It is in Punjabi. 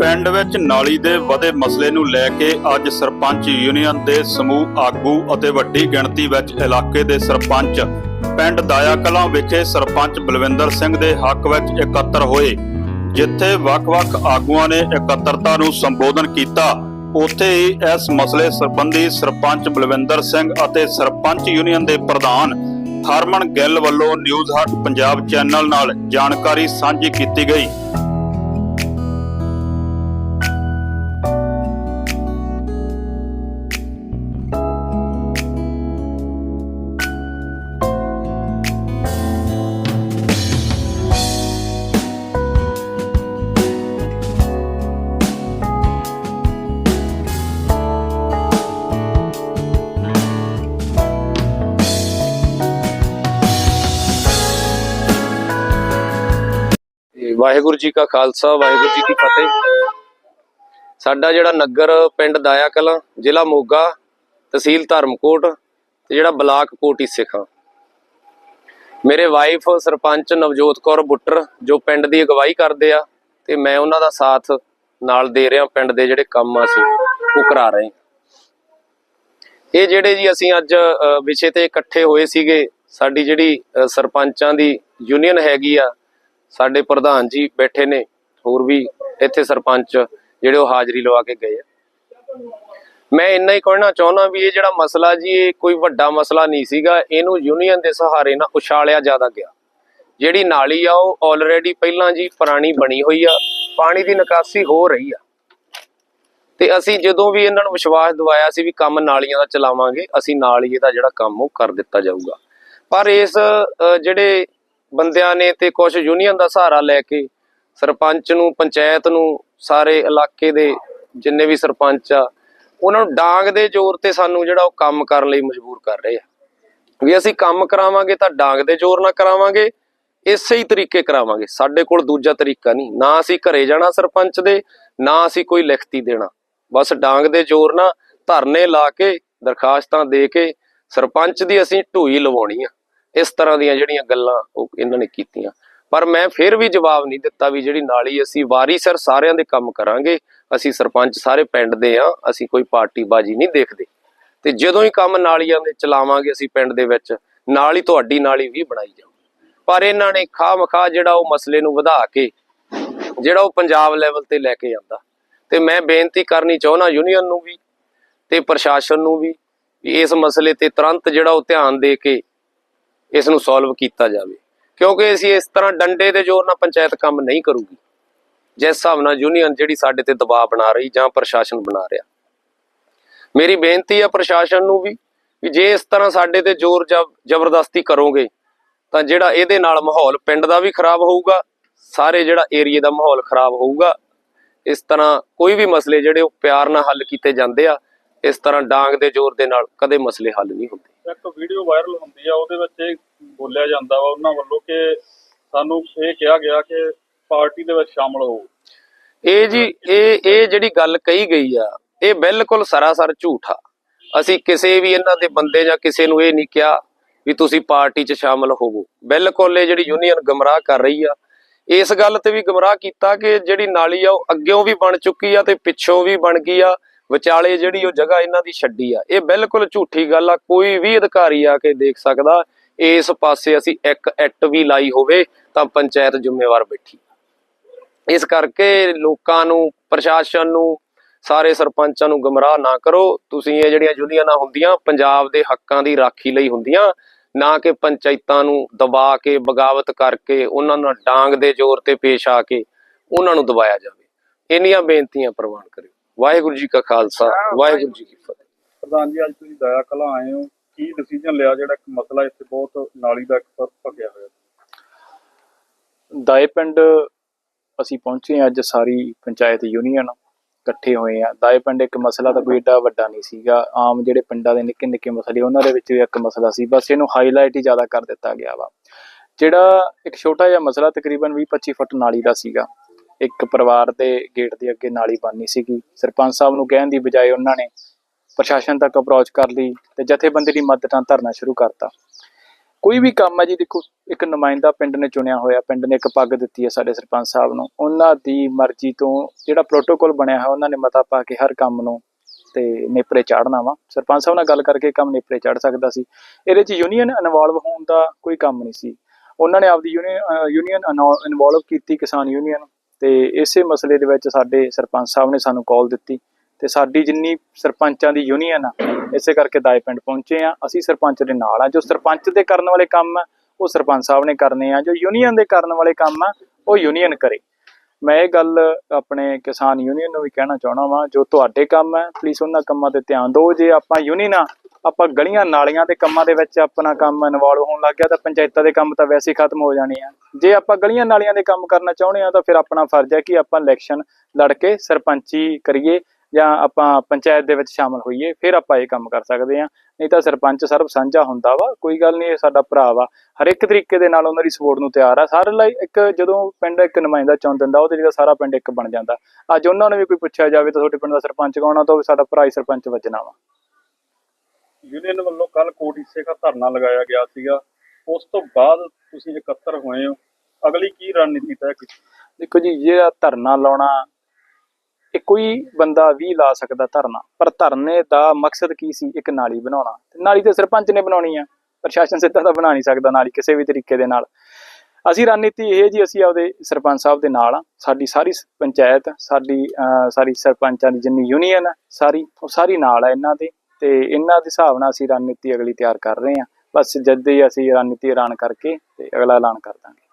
ਪਿੰਡ ਵਿੱਚ ਨਾਲੀ ਦੇ ਵਧੇ ਮਸਲੇ ਨੂੰ ਲੈ ਕੇ ਅੱਜ ਸਰਪੰਚ ਯੂਨੀਅਨ ਦੇ ਸਮੂਹ ਆਗੂ ਅਤੇ ਵੱਡੀ ਗਿਣਤੀ ਵਿੱਚ ਇਲਾਕੇ ਦੇ ਸਰਪੰਚ, ਪਿੰਡ ਦਾਇਆ ਕਲਾਂ ਵਿਖੇ ਸਰਪੰਚ ਬਲਵਿੰਦਰ ਸਿੰਘ ਦੇ ਹੱਕ ਵਿੱਚ ਇਕੱਤਰ ਹੋਏ, ਜਿੱਥੇ ਵੱਖ-ਵੱਖ ਆਗੂਆਂ ਨੇ ਇਕੱਤਰਤਾ ਨੂੰ ਸੰਬੋਧਨ ਕੀਤਾ। ਉੱਥੇ ਹੀ ਇਸ ਮਸਲੇ ਸੰਬੰਧੀ ਸਰਪੰਚ ਬਲਵਿੰਦਰ ਸਿੰਘ ਅਤੇ ਸਰਪੰਚ ਯੂਨੀਅਨ ਦੇ ਪ੍ਰਧਾਨ ਹਰਮਨ ਗਿੱਲ ਵੱਲੋਂ ਨਿਊਜ਼ ਹੱਟ ਪੰਜਾਬ ਚੈਨਲ ਨਾਲ ਜਾਣਕਾਰੀ ਸਾਂਝੀ ਕੀਤੀ ਗਈ। ਵਾਹਿਗੁਰੂ ਜੀ ਕਾ ਖਾਲਸਾ, ਵਾਹਿਗੁਰੂ ਜੀ ਕੀ ਫਤਿਹ। ਸਾਡਾ ਜਿਹੜਾ ਨਗਰ, ਪਿੰਡ ਦਾਇਆ ਕਲਾਂ ਜ਼ਿਲ੍ਹਾ ਮੋਗਾ, ਤਹਿਸੀਲ ਧਰਮਕੋਟ ਤੇ ਜਿਹੜਾ ਬਲਾਕ ਕੋਟੀ ਸਿੱਖਾਂ ਮੇਰੇ ਵਾਈਫ ਸਰਪੰਚ ਨਵਜੋਤ ਕੌਰ ਬੁੱਟਰ, ਜੋ ਪਿੰਡ ਦੀ ਅਗਵਾਈ ਕਰਦੇ ਆ ਤੇ ਮੈਂ ਉਹਨਾਂ ਦਾ ਸਾਥ ਨਾਲ ਦੇ ਰਿਹਾ ਪਿੰਡ ਦੇ ਜਿਹੜੇ ਕੰਮ ਆ ਅਸੀਂ ਉਹ ਕਰਾ ਰਹੇ ਇਹ ਜਿਹੜੇ ਜੀ ਅਸੀਂ ਅੱਜ ਵਿਸ਼ੇ ਤੇ ਇਕੱਠੇ ਹੋਏ ਸੀਗੇ, ਸਾਡੀ ਜਿਹੜੀ ਸਰਪੰਚਾਂ ਦੀ ਯੂਨੀਅਨ ਹੈਗੀ ਆ ਸਾਡੇ ਪ੍ਰਧਾਨ ਜੀ ਬੈਠੇ ਨੇ, ਹੋਰ ਵੀ ਇੱਥੇ ਸਰਪੰਚ ਜਿਹੜੇ ਉਹ ਹਾਜ਼ਰੀ ਲਵਾ ਕੇ ਗਏ ਆ। ਮੈਂ ਇੰਨਾ ਹੀ ਕਹਿਣਾ ਚਾਹੁੰਦਾ ਵੀ ਇਹ ਜਿਹੜਾ ਮਸਲਾ ਜੀ, ਇਹ ਕੋਈ ਵੱਡਾ ਮਸਲਾ ਨਹੀਂ ਸੀਗਾ, ਇਹਨੂੰ ਯੂਨੀਅਨ ਦੇ ਸਹਾਰੇ ਨਾਲ ਉਛਾਲਿਆ ਜ਼ਿਆਦਾ ਗਿਆ। ਜਿਹੜੀ ਨਾਲੀ ਆ, ਉਹ ਆਲਰੇਡੀ ਪਹਿਲਾਂ ਜੀ ਪੁਰਾਣੀ ਬਣੀ ਹੋਈ ਆ, ਪਾਣੀ ਦੀ ਨਿਕਾਸੀ ਹੋ ਰਹੀ ਆ। ਤੇ ਅਸੀਂ ਜਦੋਂ ਵੀ ਇਹਨਾਂ ਨੂੰ ਵਿਸ਼ਵਾਸ ਦਿਵਾਇਆ ਸੀ ਵੀ ਕੰਮ ਨਾਲੀਆਂ ਦਾ ਚਲਾਵਾਂਗੇ, ਅਸੀਂ ਨਾਲੀਏ ਦਾ ਜਿਹੜਾ ਕੰਮ ਉਹ ਕਰ ਦਿੱਤਾ ਜਾਊਗਾ। ਪਰ ਇਸ ਜਿਹੜੇ ਬੰਦਿਆਂ ਨੇ ਤੇ ਕੁਝ ਯੂਨੀਅਨ ਦਾ ਸਹਾਰਾ ਲੈ ਕੇ ਸਰਪੰਚ ਨੂੰ, ਪੰਚਾਇਤ ਨੂੰ, ਸਾਰੇ ਇਲਾਕੇ ਦੇ ਜਿੰਨੇ ਵੀ ਸਰਪੰਚ ਆ, ਉਹਨਾਂ ਨੂੰ ਡਾਂਗ ਦੇ ਜ਼ੋਰ ਤੇ ਸਾਨੂੰ ਜਿਹੜਾ ਉਹ ਕੰਮ ਕਰਨ ਲਈ ਮਜਬੂਰ ਕਰ ਰਹੇ ਆ। ਵੀ ਅਸੀਂ ਕੰਮ ਕਰਾਵਾਂਗੇ ਤਾਂ ਡਾਂਗ ਦੇ ਜ਼ੋਰ ਨਾਲ ਕਰਾਵਾਂਗੇ, ਇਸੇ ਹੀ ਤਰੀਕੇ ਕਰਾਵਾਂਗੇ। ਸਾਡੇ ਕੋਲ ਦੂਜਾ ਤਰੀਕਾ ਨਹੀਂ। ਨਾ ਅਸੀਂ ਘਰੇ ਜਾਣਾ ਸਰਪੰਚ ਦੇ, ਨਾ ਅਸੀਂ ਕੋਈ ਲਿਖਤੀ ਦੇਣਾ। ਬਸ ਡਾਂਗ ਦੇ ਜ਼ੋਰ ਨਾਲ ਧਰਨੇ ਲਾ ਕੇ, ਦਰਖਾਸਤਾਂ ਦੇ ਕੇ ਸਰਪੰਚ ਦੀ ਅਸੀਂ ਢੂਈ ਲਵਾਉਣੀ ਆ। ਇਸ ਤਰ੍ਹਾਂ ਦੀਆਂ ਜਿਹੜੀਆਂ ਗੱਲਾਂ ਉਹ ਇਹਨਾਂ ਨੇ ਕੀਤੀਆਂ। ਪਰ ਮੈਂ ਫਿਰ ਵੀ ਜਵਾਬ ਨਹੀਂ ਦਿੱਤਾ ਵੀ ਜਿਹੜੀ ਨਾਲੀ ਅਸੀਂ ਵਾਰੀ ਸਰ ਸਾਰਿਆਂ ਦੇ ਕੰਮ ਕਰਾਂਗੇ, ਅਸੀਂ ਸਰਪੰਚ ਸਾਰੇ ਪਿੰਡ ਦੇ ਆ, ਅਸੀਂ ਕੋਈ ਪਾਰਟੀ ਬਾਜੀ ਨਹੀਂ ਦੇਖਦੇ। ਤੇ ਜਦੋਂ ਹੀ ਕੰਮ ਨਾਲੀਆਂ ਦੇ ਚਲਾਵਾਂਗੇ ਅਸੀਂ ਪਿੰਡ ਦੇ ਵਿੱਚ, ਨਾਲ ਹੀ ਤੁਹਾਡੀ ਨਾਲੀ ਵੀ ਬਣਾਈ ਜਾਊ ਪਰ ਇਹਨਾਂ ਨੇ ਖਾਮਖਾ ਜਿਹੜਾ ਉਹ ਮਸਲੇ ਨੂੰ ਵਧਾ ਕੇ, ਜਿਹੜਾ ਉਹ ਪੰਜਾਬ ਲੈਵਲ ਤੇ ਲੈ ਕੇ ਆਂਦਾ। ਤੇ ਮੈਂ ਬੇਨਤੀ ਕਰਨੀ ਚਾਹੁੰਦਾ ਯੂਨੀਅਨ ਨੂੰ ਵੀ ਤੇ ਪ੍ਰਸ਼ਾਸਨ ਨੂੰ ਵੀ ਇਸ ਮਸਲੇ ਤੇ ਤੁਰੰਤ ਜਿਹੜਾ ਉਹ ਧਿਆਨ ਦੇ ਕੇ ਇਸ ਨੂੰ ਸੋਲਵ ਕੀਤਾ ਜਾਵੇ। ਕਿਉਂਕਿ ਅਸੀਂ ਇਸ ਤਰ੍ਹਾਂ ਡੰਡੇ ਦੇ ਜ਼ੋਰ ਨਾਲ ਪੰਚਾਇਤ ਕੰਮ ਨਹੀਂ ਕਰੂਗੀ, ਜਿਸ ਹਿਸਾਬ ਨਾਲ ਯੂਨੀਅਨ ਜਿਹੜੀ ਸਾਡੇ ਤੇ ਦਬਾਅ ਬਣਾ ਰਹੀ ਜਾਂ ਪ੍ਰਸ਼ਾਸਨ ਬਣਾ ਰਿਹਾ। ਮੇਰੀ ਬੇਨਤੀ ਆ ਪ੍ਰਸ਼ਾਸਨ ਨੂੰ ਵੀ ਵੀ ਜੇ ਇਸ ਤਰ੍ਹਾਂ ਸਾਡੇ ਤੇ ਜ਼ੋਰ ਜ਼ਬਰਦਸਤੀ ਕਰੋਗੇ, ਤਾਂ ਜਿਹੜਾ ਇਹਦੇ ਨਾਲ ਮਾਹੌਲ ਪਿੰਡ ਦਾ ਵੀ ਖਰਾਬ ਹੋਊਗਾ, ਸਾਰੇ ਜਿਹੜਾ ਏਰੀਏ ਦਾ ਮਾਹੌਲ ਖਰਾਬ ਹੋਊਗਾ, ਇਸ ਤਰ੍ਹਾਂ ਕੋਈ ਵੀ ਮਸਲੇ ਜਿਹੜੇ ਉਹ ਪਿਆਰ ਨਾਲ ਹੱਲ ਕੀਤੇ ਜਾਂਦੇ ਆ ਇਸ ਤਰ੍ਹਾਂ ਡਾਂਗ ਦੇ ਜ਼ੋਰ ਦੇ ਨਾਲ ਕਦੇ ਮਸਲੇ ਹੱਲ ਨਹੀਂ ਹੁੰਦੇ। ਇੱਕ ਵੀਡੀਓ ਵਾਇਰਲ ਹੁੰਦੀ ਆ ਉਹਦੇ ਵਿੱਚ ਇਹ ਬੋਲਿਆ ਜਾਂਦਾ ਵਾ ਉਹਨਾਂ ਵੱਲੋਂ ਕਿ ਸਾਨੂੰ ਇਹ ਕਿਹਾ ਗਿਆ ਕਿ ਪਾਰਟੀ ਦੇ ਵਿੱਚ ਸ਼ਾਮਲ ਹੋ ਇਹ ਜੀ ਇਹ ਇਹ ਜਿਹੜੀ ਗੱਲ ਕਹੀ ਗਈ ਆ ਇਹ ਬਿਲਕੁਲ ਸਰਾਸਰ ਝੂਠ ਆ। ਅਸੀਂ ਕਿਸੇ ਵੀ ਇਹਨਾਂ ਦੇ ਬੰਦੇ ਜਾਂ ਕਿਸੇ ਨੂੰ ਇਹ ਨਹੀਂ ਕਿਹਾ ਵੀ ਤੁਸੀਂ ਪਾਰਟੀ 'ਚ ਸ਼ਾਮਲ ਹੋਵੋ। ਬਿਲਕੁਲ ਇਹ ਜਿਹੜੀ ਯੂਨੀਅਨ ਗਮਰਾਹ ਕਰ ਰਹੀ ਆ ਇਸ ਗੱਲ ਤੇ ਵੀ ਗਮਰਾਹ ਕੀਤਾ ਕਿ ਜਿਹੜੀ ਨਾਲੀ ਆ ਉਹ ਅੱਗਿਓਂ ਵੀ ਬਣ ਚੁੱਕੀ ਆ ਤੇ ਪਿੱਛੋਂ ਵੀ ਬਣ ਗਈ ਆ। ਵਿਚਾਲੇ ਜਿਹੜੀ ਉਹ ਜਗ੍ਹਾ ਇਹਨਾਂ ਦੀ ਛੱਡੀ ਆ। ਇਹ ਬਿਲਕੁਲ ਝੂਠੀ ਗੱਲ ਆ, ਕੋਈ ਵੀ ਅਧਿਕਾਰੀ ਆ ਕੇ ਦੇਖ ਸਕਦਾ, ਇਸ ਪਾਸੇ ਅਸੀਂ ਇੱਕ ਐਕਟ ਵੀ ਲਾਈ ਹੋਵੇ ਤਾਂ ਪੰਚਾਇਤ ਜ਼ਿੰਮੇਵਾਰ ਬੈਠੀ ਇਸ ਕਰਕੇ ਲੋਕਾਂ ਨੂੰ, ਪ੍ਰਸ਼ਾਸਨ ਨੂੰ, ਸਾਰੇ ਸਰਪੰਚਾਂ ਨੂੰ ਗਮਰਾਹ ਨਾ ਕਰੋ। ਤੁਸੀਂ ਇਹ ਜਿਹੜੀਆਂ ਯੂਨੀਅਨਾਂ ਹੁੰਦੀਆਂ, ਪੰਜਾਬ ਦੇ ਹੱਕਾਂ ਦੀ ਰਾਖੀ ਲਈ ਹੁੰਦੀਆਂ, ਨਾ ਕਿ ਪੰਚਾਇਤਾਂ ਨੂੰ ਦਬਾ ਕੇ, ਬਗਾਵਤ ਕਰਕੇ, ਉਹਨਾਂ ਨਾਲ ਡਾਂਗ ਦੇ ਜ਼ੋਰ ਤੇ ਪੇਸ਼ ਆ ਕੇ, ਉਹਨਾਂ ਨੂੰ ਦਬਾਇਆ ਜਾਵੇ। ਇੰਨੀਆਂ ਬੇਨਤੀਆਂ ਪ੍ਰਵਾਨ ਕਰਿਓ। ਵਾਹਿਗੁਰੂ ਜੀ ਕਾ ਖਾਲਸਾ ਵਾਹਿਗੁਰੂ ਜੀ ਕੀ ਫਤਿਹ। ਪ੍ਰਧਾਨ ਜੀ ਅੱਜ ਤੁਸੀਂ ਦਾਇਆ ਕਲਾਂ ਆਏ ਹੋ। ਕੀ ਡਿਸੀਜਨ ਲਿਆ ਜਿਹੜਾ ਇੱਕ ਮਸਲਾ ਇੱਥੇ ਬਹੁਤ ਨਾਲੀ ਦਾ ਇੱਕ ਫ਼ਰਕ ਭੱਗਿਆ ਹੋਇਆ? ਦਾਏ ਪਿੰਡ ਅਸੀਂ ਪਹੁੰਚੇ ਹਾਂ ਅੱਜ ਸਾਰੀ ਪੰਚਾਇਤ ਯੂਨੀਅਨ ਇਕੱਠੇ ਹੋਏ ਆ ਦਾਏ ਪਿੰਡ ਇੱਕ ਮਸਲਾ ਤਾਂ ਕੋਈ ਏਡਾ ਵੱਡਾ ਨਹੀਂ ਸੀਗਾ। ਆਮ ਜਿਹੜੇ ਪਿੰਡਾਂ ਦੇ ਨਿੱਕੇ ਨਿੱਕੇ ਮਸਲੇ ਉਹਨਾਂ ਦੇ ਵਿੱਚ ਵੀ ਇੱਕ ਮਸਲਾ ਸੀ। ਬਸ ਇਹਨੂੰ ਹਾਈਲਾਈਟ ਹੀ ਜ਼ਿਆਦਾ ਕਰ ਦਿੱਤਾ ਗਿਆ ਵਾ। ਜਿਹੜਾ ਇੱਕ ਛੋਟਾ ਜਿਹਾ ਮਸਲਾ ਤਕਰੀਬਨ 20-25 ਫੁੱਟ ਨਾਲੀ ਦਾ ਸੀਗਾ। ਇੱਕ ਪਰਿਵਾਰ ਦੇ ਗੇਟ ਦੇ ਅੱਗੇ ਨਾਲੀ ਬਣਨੀ ਸੀਗੀ। ਸਰਪੰਚ ਸਾਹਿਬ ਨੂੰ ਕਹਿਣ ਦੀ ਬਜਾਏ ਉਹਨਾਂ ਨੇ ਪ੍ਰਸ਼ਾਸਨ ਤੱਕ ਅਪਰੋਚ ਕਰ ਲਈ ਤੇ ਜਥੇਬੰਦੀ ਦੀ ਮਦਦ ਨਾਲ ਧਰਨਾ ਸ਼ੁਰੂ ਕਰਤਾ। ਕੋਈ ਵੀ ਕੰਮ ਹੈ ਜੀ, ਦੇਖੋ, ਇੱਕ ਨੁਮਾਇੰਦਾ ਪਿੰਡ ਨੇ ਚੁਣਿਆ ਹੋਇਆ, ਪਿੰਡ ਨੇ ਇੱਕ ਪੱਗ ਦਿੱਤੀ ਹੈ ਸਾਡੇ ਸਰਪੰਚ ਸਾਹਿਬ ਨੂੰ। ਉਹਨਾਂ ਦੀ ਮਰਜ਼ੀ ਤੋਂ ਜਿਹੜਾ ਪ੍ਰੋਟੋਕੋਲ ਬਣਿਆ ਹੋਇਆ, ਉਹਨਾਂ ਨੇ ਮਤਾ ਪਾ ਕੇ ਹਰ ਕੰਮ ਨੂੰ ਤੇ ਨੇਪਰੇ ਚਾੜਨਾ ਵਾ। ਸਰਪੰਚ ਸਾਹਿਬ ਨਾਲ ਗੱਲ ਕਰਕੇ ਕੰਮ ਨੇਪਰੇ ਚੜ ਸਕਦਾ ਸੀ। ਇਹਦੇ 'ਚ ਯੂਨੀਅਨ ਇਨਵੋਲਵ ਹੋਣ ਦਾ ਕੋਈ ਕੰਮ ਨਹੀਂ ਸੀ। ਉਹਨਾਂ ਨੇ ਆਪਦੀ ਯੂਨੀਅਨ ਯੂਨੀਅਨ ਇਨਵੋਲਵ ਕੀਤੀ ਕਿਸਾਨ ਯੂਨੀਅਨ ਤੇ ਇਸੇ ਮਸਲੇ ਦੇ ਵਿੱਚ ਸਾਡੇ ਸਰਪੰਚ ਸਾਹਿਬ ਨੇ ਸਾਨੂੰ ਕਾਲ ਦਿੱਤੀ ਤੇ ਸਾਡੀ ਜਿੰਨੀ ਸਰਪੰਚਾਂ ਦੀ ਯੂਨੀਅਨ ਆ, ਇਸੇ ਕਰਕੇ ਦਾਏ ਪਿੰਡ ਪਹੁੰਚੇ ਆ। ਅਸੀਂ ਸਰਪੰਚ ਦੇ ਨਾਲ ਆ, ਜੋ ਸਰਪੰਚ ਦੇ ਕਰਨ ਵਾਲੇ ਕੰਮ ਆ, ਉਹ ਸਰਪੰਚ ਸਾਹਿਬ ਨੇ ਕਰਨੇ ਆ। ਜੋ ਯੂਨੀਅਨ ਦੇ ਕਰਨ ਵਾਲੇ ਕੰਮ ਆ, ਉਹ ਯੂਨੀਅਨ ਕਰੇ। ਮੈਂ ਇਹ ਗੱਲ ਆਪਣੇ ਕਿਸਾਨ ਯੂਨੀਅਨ ਨੂੰ ਵੀ ਕਹਿਣਾ ਚਾਹਣਾ ਵਾਂ, ਜੋ ਤੁਹਾਡੇ ਕੰਮ ਹੈ ਪਲੀਜ਼ ਉਹਨਾਂ ਕੰਮਾਂ ਤੇ ਧਿਆਨ ਦਿਓ। ਜੇ ਆਪਾਂ ਯੂਨੀਅਨ ਆ ਆਪਾਂ ਗਲੀਆਂ ਨਾਲੀਆਂ ਦੇ ਕੰਮਾਂ ਦੇ ਵਿੱਚ ਆਪਣਾ ਕੰਮ ਇਨਵੋਲਵ ਹੋਣ ਲੱਗ ਗਿਆ ਤਾਂ ਪੰਚਾਇਤਾਂ ਦੇ ਕੰਮ ਤਾਂ ਵੈਸੇ ਹੀ ਖਤਮ ਹੋ ਜਾਣੇ ਆ। ਜੇ ਆਪਾਂ ਗਲੀਆਂ ਨਾਲੀਆਂ ਦੇ ਕੰਮ ਕਰਨਾ ਚਾਹੁੰਦੇ ਆ ਤਾਂ ਫਿਰ ਆਪਣਾ ਫਰਜ਼ ਹੈ ਕਿ ਆਪਾਂ ਇਲੈਕਸ਼ਨ ਲੜ ਕੇ ਸਰਪੰਚੀ ਕਰੀਏ ਜਾਂ ਆਪਾਂ ਪੰਚਾਇਤ ਦੇ ਵਿੱਚ ਸ਼ਾਮਲ ਹੋਈਏ, ਫਿਰ ਆਪਾਂ ਇਹ ਕੰਮ ਕਰ ਸਕਦੇ ਆ। ਨਹੀਂ ਤਾਂ ਸਰਪੰਚ ਸਰਬ ਸਾਂਝਾ ਹੁੰਦਾ ਵਾ, ਕੋਈ ਗੱਲ ਨਹੀਂ, ਇਹ ਸਾਡਾ ਭਰਾ ਵਾ। ਹਰ ਇੱਕ ਤਰੀਕੇ ਦੇ ਨਾਲ ਉਹਨਾਂ ਦੀ ਸਪੋਰਟ ਨੂੰ ਤਿਆਰ ਆ। ਸਾਰੇ ਲਈ ਇੱਕ ਜਦੋਂ ਪਿੰਡ ਇੱਕ ਨੁਮਾਇੰਦਾ ਚੁਣ ਦਿੰਦਾ, ਉਹਦੇ ਲਈ ਸਾਰਾ ਪਿੰਡ ਇੱਕ ਬਣ ਜਾਂਦਾ। ਅੱਜ ਉਹਨਾਂ ਨੂੰ ਵੀ ਕੋਈ ਪੁੱਛਿਆ ਜਾਵੇ ਤਾਂ ਤੁਹਾਡੇ ਪਿੰਡ ਦਾ ਸਰਪੰਚ ਕੌਣ ਆ, ਤਾਂ ਉਹ ਸਾਡਾ ਭਰਾ ਹੀ ਸਰਪੰਚ ਵੱਜਣਾ ਵਾ। ਯੂਨੀਅਨ ਵੱਲੋਂ ਕੱਲ ਕੋਟ ਦਾ ਧਰਨਾ ਲਗਾਇਆ ਗਿਆ ਸੀਗਾ। ਉਸ ਤੋਂ ਬਾਅਦ ਤੁਸੀਂ ਇਕੱਤਰ ਹੋਏ ਹੋ। ਅਗਲੀ ਕੀ ਰਣਨੀਤੀ ਤੈਅ ਕੀਤੀ? ਦੇਖੋ ਜੀ ਜਿਹੜਾ ਧਰਨਾ ਲਾਉਣਾ ਇਹ ਕੋਈ ਬੰਦਾ ਵੀ ਲਾ ਸਕਦਾ ਧਰਨਾ ਪਰ ਧਰਨੇ ਦਾ ਮਕਸਦ ਕੀ ਸੀ? ਇੱਕ ਨਾਲੀ ਬਣਾਉਣਾ। ਤੇ ਨਾਲੀ ਤੇ ਸਰਪੰਚ ਨੇ ਬਣਾਉਣੀ ਆ। ਪ੍ਰਸ਼ਾਸਨ ਸਿੱਧਾ ਤਾਂ ਬਣਾ ਨਹੀਂ ਸਕਦਾ ਨਾਲੀ ਕਿਸੇ ਵੀ ਤਰੀਕੇ ਦੇ ਨਾਲ। ਅਸੀਂ ਰਣਨੀਤੀ ਇਹ ਜੀ ਅਸੀਂ ਆਪਦੇ ਸਰਪੰਚ ਸਾਹਿਬ ਦੇ ਨਾਲ ਆ। ਸਾਡੀ ਸਾਰੀ ਪੰਚਾਇਤ ਸਾਡੀ ਅਹ, ਸਾਰੀ ਸਰਪੰਚਾਂ ਦੀ ਜਿੰਨੀ ਯੂਨੀਅਨ ਆ ਸਾਰੀ ਉਹ ਸਾਰੀ ਨਾਲ ਆ ਇਹਨਾਂ ਦੇ। ਤੇ ਇਹਨਾਂ ਦੇ ਹਿਸਾਬ ਨਾਲ ਅਸੀਂ ਰਣਨੀਤੀ ਅਗਲੀ ਤਿਆਰ ਕਰ ਰਹੇ ਹਾਂ। ਬਸ ਜਦ ਹੀ ਅਸੀਂ ਰਣਨੀਤੀ ਐਲਾਨ ਕਰਕੇ ਤੇ ਅਗਲਾ ਐਲਾਨ ਕਰ ਦਾਂਗੇ।